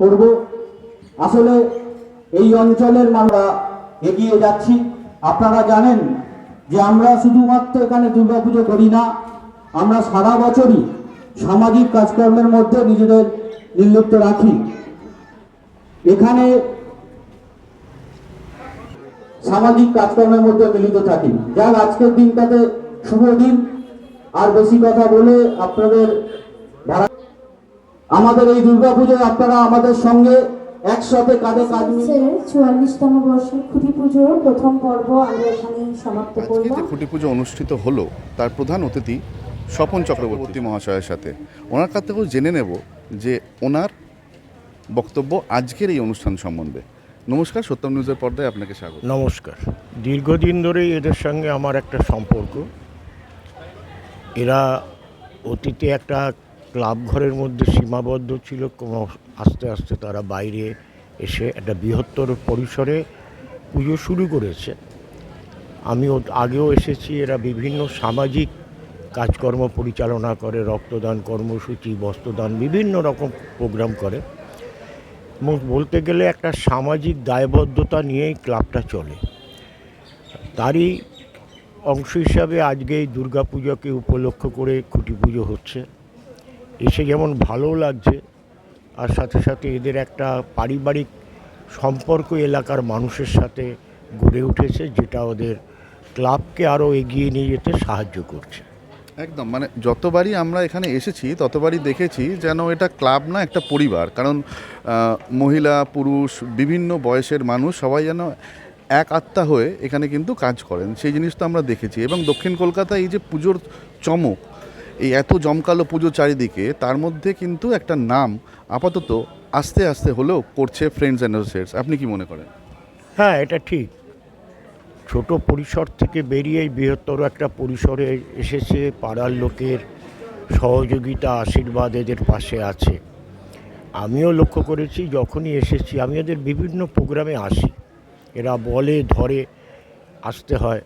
করব। আসলে এই অঞ্চলের আমরা এগিয়ে যাচ্ছি। আপনারা জানেন যে আমরা শুধুমাত্র এখানে দুর্গাপুজো করি না, আমরা সারা বছরই সামাজিক কাজকর্মের মধ্যে নিজেদের নির্লিপ্ত রাখি। এখানে সামাজিক কাজকর্মের মধ্যে মিলিত থাকি। যাক, আজকের দিনটাতে শুভ দিন। আর বেশি কথা বলে আপনাদের আমাদের এই দুর্গাপুজোয় আপনারা আমাদের সঙ্গে একসাথে কাঁধে কাঁধ মিলিয়ে চুয়াল্লিশতম বর্ষের খুঁটি পুজোর প্রথম পর্ব আমরা এখানে সমাপ্ত করলাম। যে খুঁটি পুজো অনুষ্ঠিত হলো তার প্রধান অতিথি স্বপন চক্রবর্তী মহাশয়ের সাথে। ওনার কাছ থেকেও জেনে নেব যে ওনার বক্তব্য আজকের এই অনুষ্ঠান সম্বন্ধে। নমস্কার সত্যম নিউজের পর্দায় আপনাকে স্বাগত। নমস্কার। দীর্ঘদিন ধরেই এদের সঙ্গে আমার একটা সম্পর্ক। এরা অতীতে একটা ক্লাব ঘরের মধ্যে সীমাবদ্ধ ছিল আস্তে আস্তে তারা বাইরে এসে একটা বৃহত্তর পরিসরে পুজো শুরু করেছে। আমি আগেও এসেছি, এরা বিভিন্ন সামাজিক কাজকর্ম পরিচালনা করে, রক্তদান কর্মসূচি, বস্ত্রদান, বিভিন্ন রকম প্রোগ্রাম করে। এবং বলতে গেলে একটা সামাজিক দায়বদ্ধতা নিয়েই ক্লাবটা চলে। তারই অংশ হিসাবে আজকে এই দুর্গাপুজোকে উপলক্ষ করে খুঁটি পুজো হচ্ছে। এসে যেমন ভালো লাগছে, আর সাথে সাথে এদের একটা পারিবারিক সম্পর্ক এলাকার মানুষের সাথে গড়ে উঠেছে, যেটা ওদের ক্লাবকে আরও এগিয়ে নিয়ে যেতে সাহায্য করছে। একদম মানে যতবারই আমরা এখানে এসেছি, ততবারই দেখেছি যেন এটা ক্লাব না, একটা পরিবার। কারণ মহিলা, পুরুষ, বিভিন্ন বয়সের মানুষ সবাই যেন এক আত্মা হয়ে এখানে কিন্তু কাজ করেন। সেই জিনিসটা আমরা দেখেছি। এবং দক্ষিণ কলকাতায় এই যে পুজোর চমক এই এত জমকালো পুজো চারিদিকে, তার মধ্যে কিন্তু একটা নাম আপাতত আস্তে আস্তে হলেও করছে ফ্রেন্ডস অ্যান্ড অ্যাসোসিয়েটস আপনি কি মনে করেন? হ্যাঁ এটা ঠিক। ছোট পরিসর থেকে বেরিয়ে বৃহত্তর একটা পরিসরে এসেছে, পাড়ার লোকের সহযোগিতা, আশীর্বাদ এদের পাশে আছে। আমিও লক্ষ্য করেছি, যখনই এসেছি, আমি এদের বিভিন্ন প্রোগ্রামে আসি। এরা বলে, ধরে, আসতে হয়।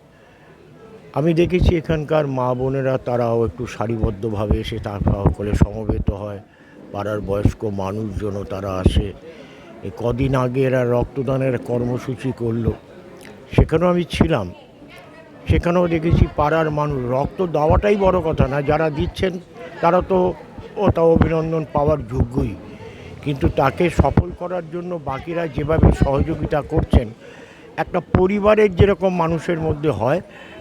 আমি দেখেছি এখানকার মা বোনেরা তারাও একটু সারিবদ্ধভাবে এসে তার সকলে সমবেত হয়। পাড়ার বয়স্ক মানুষজনও তারা আসে। কদিন আগে এরা রক্তদানের কর্মসূচি করল। সেখানেও আমি ছিলাম। সেখানেও দেখেছি পাড়ার মানুষ, রক্ত দেওয়াটাই বড় কথা না, যারা দিচ্ছেন তারা তো ওটা অভিনন্দন পাওয়ার যোগ্যই। কিন্তু তাকে সফল করার জন্য বাকিরা যেভাবে সহযোগিতা করছেন, একটা পরিবারের যেরকম মানুষের মধ্যে হয়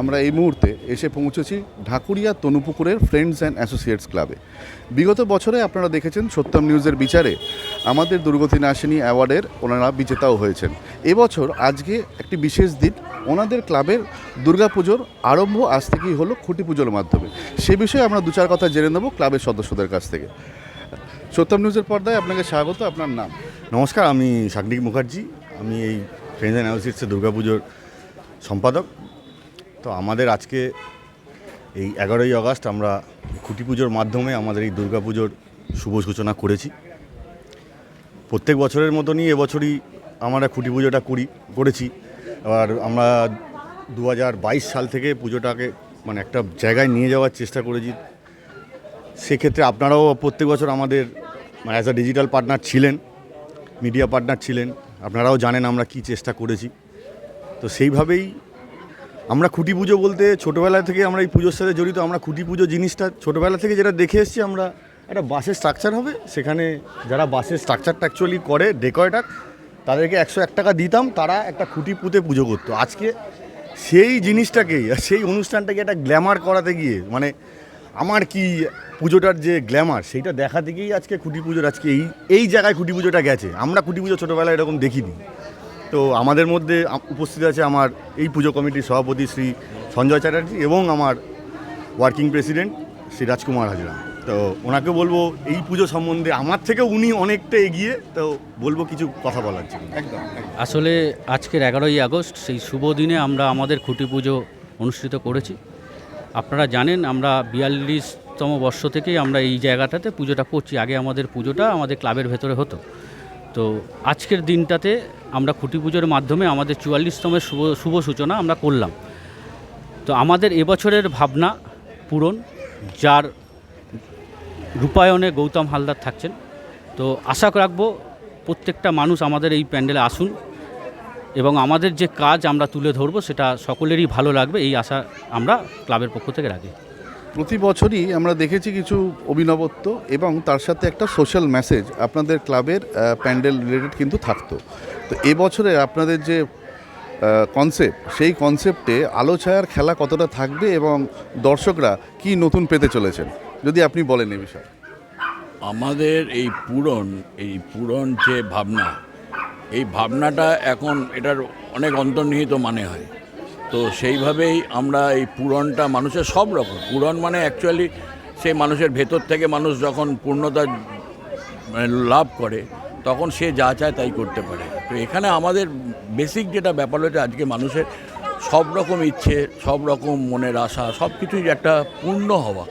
আমরা এই মুহূর্তে এসে পৌঁছেছি ঢাকুরিয়া তনুপুকুরের ফ্রেন্ডস অ্যান্ড অ্যাসোসিয়েটস ক্লাবে বিগত বছরে আপনারা দেখেছেন সত্যম নিউজের বিচারে আমাদের দুর্গতি নাশিনী অ্যাওয়ার্ডের ওনারা বিজেতাও হয়েছেন। এবছর আজকে একটি বিশেষ দিন, ওনাদের ক্লাবের দুর্গাপুজোর আরম্ভ আজ থেকেই হলো খুঁটি পুজোর মাধ্যমে। সে বিষয়ে আমরা দু চার কথা জেনে নেব ক্লাবের সদস্যদের কাছ থেকে। সত্যম নিউজের পর্দায় আপনাকে স্বাগত, আপনার নাম? নমস্কার, আমি শাকনিক মুখার্জি, আমি এই ফ্রেন্ডস অ্যান্ড অ্যাসোসিয়েটসের দুর্গাপুজোর সম্পাদক। তো আমাদের আজকে এই এগারোই আগস্ট আমরা খুঁটি পুজোর মাধ্যমে আমাদের এই দুর্গাপুজোর শুভ সূচনা করেছি। প্রত্যেক বছরের মতনই এবছরই আমরা খুঁটি পুজোটা করি, করেছি। এবার আমরা দু হাজার বাইশ সাল থেকে পুজোটাকে মানে একটা জায়গায় নিয়ে যাওয়ার চেষ্টা করেছি। সেক্ষেত্রে আপনারাও প্রত্যেক বছর আমাদের মানে অ্যাজ আ ডিজিটাল পার্টনার ছিলেন মিডিয়া পার্টনার ছিলেন, আপনারাও জানেন আমরা কি চেষ্টা করেছি। তো সেইভাবেই আমরা খুঁটি পুজো বলতে ছোটোবেলা থেকে আমরা এই পুজোর সাথে জড়িত, আমরা খুঁটি পুজো জিনিসটা ছোটোবেলা থেকে যেটা দেখে এসেছি, আমরা একটা বাসের স্ট্রাকচার হবে, সেখানে যারা বাসের স্ট্রাকচারটা অ্যাকচুয়ালি করে ডেকরেটার তাদেরকে একশো এক টাকা দিতাম, তারা একটা খুঁটি পুঁতে পুজো করতো। আজকে সেই জিনিসটাকেই সেই অনুষ্ঠানটাকে একটা গ্ল্যামার করাতে গিয়ে মানে আমার কি পুজোটার যে গ্ল্যামার সেইটা দেখাতে গিয়েই আজকে খুঁটি পুজোর, আজকে এই এই জায়গায় খুঁটি পুজোটা গেছে। আমরা খুঁটি পুজো ছোটোবেলায় এরকম দেখিনি। তো আমাদের মধ্যে উপস্থিত আছে আমার এই পুজো কমিটির সভাপতি শ্রী সঞ্জয় চ্যাটার্জি এবং আমার ওয়ার্কিং প্রেসিডেন্ট শ্রী রাজকুমার হাজরা। তো ওনাকে বলব এই পুজো সম্বন্ধে আমার থেকে উনি অনেকটা এগিয়ে তো বলব কিছু কথা বলার জন্য। একদম। আসলে আজকের এগারোই আগস্ট সেই শুভ দিনে আমরা আমাদের খুঁটি পুজো অনুষ্ঠিত করেছি। আপনারা জানেন আমরা বিয়াল্লিশতম বর্ষ থেকেই আমরা এই জায়গাটাতে পুজোটা করছি। আগে আমাদের পুজোটা আমাদের ক্লাবের ভেতরে হতো। তো আজকের দিনটাতে আমরা খুঁটি পুজোর মাধ্যমে আমাদের চুয়াল্লিশতমের শুভ শুভ সূচনা আমরা করলাম। তো আমাদের এবছরের ভাবনা পূরণ, যার রূপায়ণে গৌতম হালদার থাকছেন। তো আশা রাখব প্রত্যেকটা মানুষ আমাদের এই প্যান্ডেলে আসুন এবং আমাদের যে কাজ আমরা তুলে ধরবো সেটা সকলেরই ভালো লাগবে, এই আশা আমরা ক্লাবের পক্ষ থেকে রাখি। প্রতি বছরই আমরা দেখেছি কিছু অভিনবত্ব এবং তার সাথে একটা সোশ্যাল মেসেজ আপনাদের ক্লাবের প্যান্ডেল রিলেটেড কিন্তু থাকতো। তো এবছরে আপনাদের যে কনসেপ্ট সেই কনসেপ্টে আলো ছায়ার খেলা কতটা থাকবে এবং দর্শকরা কি নতুন পেতে চলেছেন? যদি আপনি বলেন এ বিষয়ে। আমাদের এই পূরণ এই পূরণ যে ভাবনা, এই ভাবনাটা এখন এটার অনেক অন্তর্নিহিত মানে হয়। তো সেইভাবেই আমরা এই পূরণটা মানুষের সব রকম। পূরণ মানে অ্যাকচুয়ালি সেই মানুষের ভেতর থেকে মানুষ যখন পূর্ণতা মানে লাভ করে, তখন সে যা চায় তাই করতে পারে। তো এখানে আমাদের বেসিক যেটা ব্যাপার হচ্ছে আজকে মানুষের সব রকম ইচ্ছে, সব রকম মনের আশা, সব কিছুই একটা পূর্ণ হওয়া,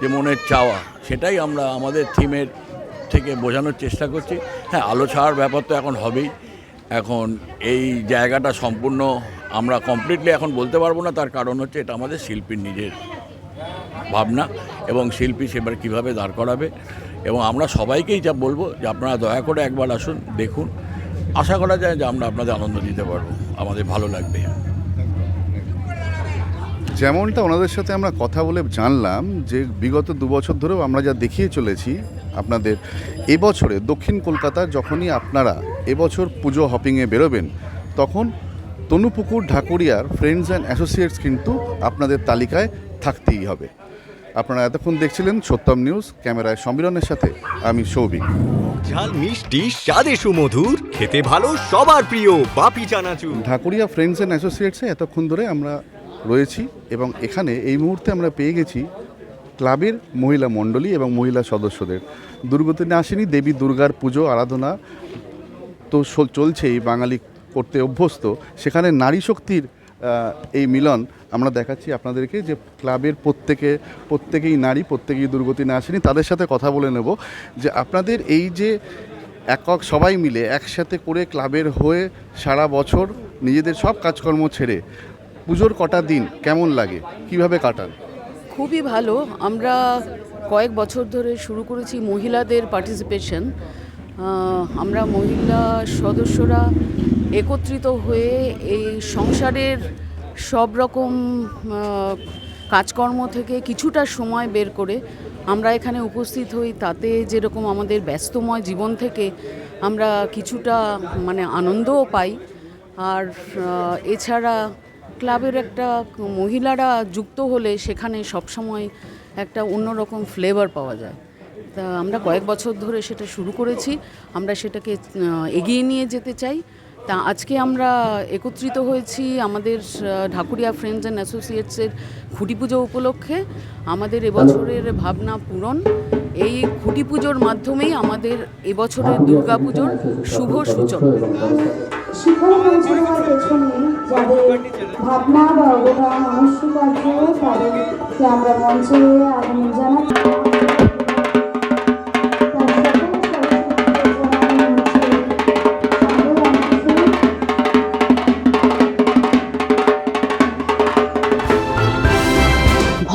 যে মনের চাওয়া, সেটাই আমরা আমাদের থিমের থেকে বোঝানোর চেষ্টা করছি। হ্যাঁ আলো ছাড়ার ব্যাপার তো এখন হবেই। এখন এই জায়গাটা সম্পূর্ণ আমরা কমপ্লিটলি এখন বলতে পারব না, তার কারণ হচ্ছে এটা আমাদের শিল্পীর নিজের ভাবনা এবং শিল্পী সেবার কীভাবে দাঁড় করাবে এবং আমরা সবাইকেই যা বলব যে আপনারা দয়া করে একবার আসুন, দেখুন। আশা করা যায় যে আমরা আপনাদের আনন্দ দিতে পারব। আমাদের ভালো লাগবে। যেমনটা ওনাদের সাথে আমরা কথা বলে জানলাম যে বিগত দু বছর ধরেও আমরা যা দেখিয়ে চলেছি আপনাদের এবছরে দক্ষিণ কলকাতার যখনই আপনারা এবছর পুজো হপিংয়ে বেরোবেন, তখন তনুপুকুর ঢাকুরিয়ার ফ্রেন্ডস অ্যান্ড অ্যাসোসিয়েটস কিন্তু আপনাদের তালিকায় থাকতেই হবে। আপনারা এতক্ষণ দেখছিলেন সত্যম নিউজ ক্যামেরায় সম্মিলনের সাথে আমি সৌভিক। ঝাল মিষ্টি স্বাদে সুমধুর খেতে ভালো সবার প্রিয় বাপি চানাচুর। ঢাকুরিয়া ফ্রেন্ডস অ্যান্ড অ্যাসোসিয়েটসে এতক্ষণ ধরে আমরা রয়েছি এবং এখানে এই মুহূর্তে আমরা পেয়ে গেছি ক্লাবের মহিলা মণ্ডলী এবং মহিলা সদস্যদের। দুর্গতিনে আসেনি দেবী দুর্গার পুজো আরাধনা তো চলছেই বাঙালি করতে অভ্যস্ত, সেখানে নারী শক্তির এই মিলন আমরা দেখাচ্ছি আপনাদেরকে যে ক্লাবের প্রত্যেকে, প্রত্যেকেই নারী, প্রত্যেকেই দুর্গতি না আসেনি। তাদের সাথে কথা বলে নেব যে আপনাদের এই যে একক সবাই মিলে একসাথে করে ক্লাবের হয়ে সারা বছর নিজেদের সব কাজকর্ম ছেড়ে পুজোর কটা দিন কেমন লাগে? কীভাবে কাটান? খুবই ভালো। আমরা কয়েক বছর ধরে শুরু করেছি মহিলাদের পার্টিসিপেশন আমরা মহিলা সদস্যরা একত্রিত হয়ে এই সংসারের সব রকম কাজকর্ম থেকে কিছুটা সময় বের করে আমরা এখানে উপস্থিত হই। তাতে যেরকম আমাদের ব্যস্তময় জীবন থেকে আমরা কিছুটা মানে আনন্দও পাই। আর এছাড়া ক্লাবের একটা মহিলারা যুক্ত হলে সেখানে সবসময় একটা অন্যরকম ফ্লেভার পাওয়া যায়। তা আমরা কয়েক বছর ধরে সেটা শুরু করেছি। আমরা সেটাকে এগিয়ে নিয়ে যেতে চাই। তা আজকে আমরা একত্রিত হয়েছি আমাদের ঢাকুরিয়া ফ্রেন্ডস অ্যান্ড অ্যাসোসিয়েটসের খুঁটি পুজো উপলক্ষে। আমাদের এবছরের ভাবনা পূরণ। এই খুঁটি পুজোর মাধ্যমেই আমাদের এবছরের দুর্গা পুজোর শুভ সূচনা শিখর মঞ্চে পেছনে যাদের ভাবনা বা অবদান অনস্বীকার্য তাদেরকে আমরা মঞ্চে আগমন জানাই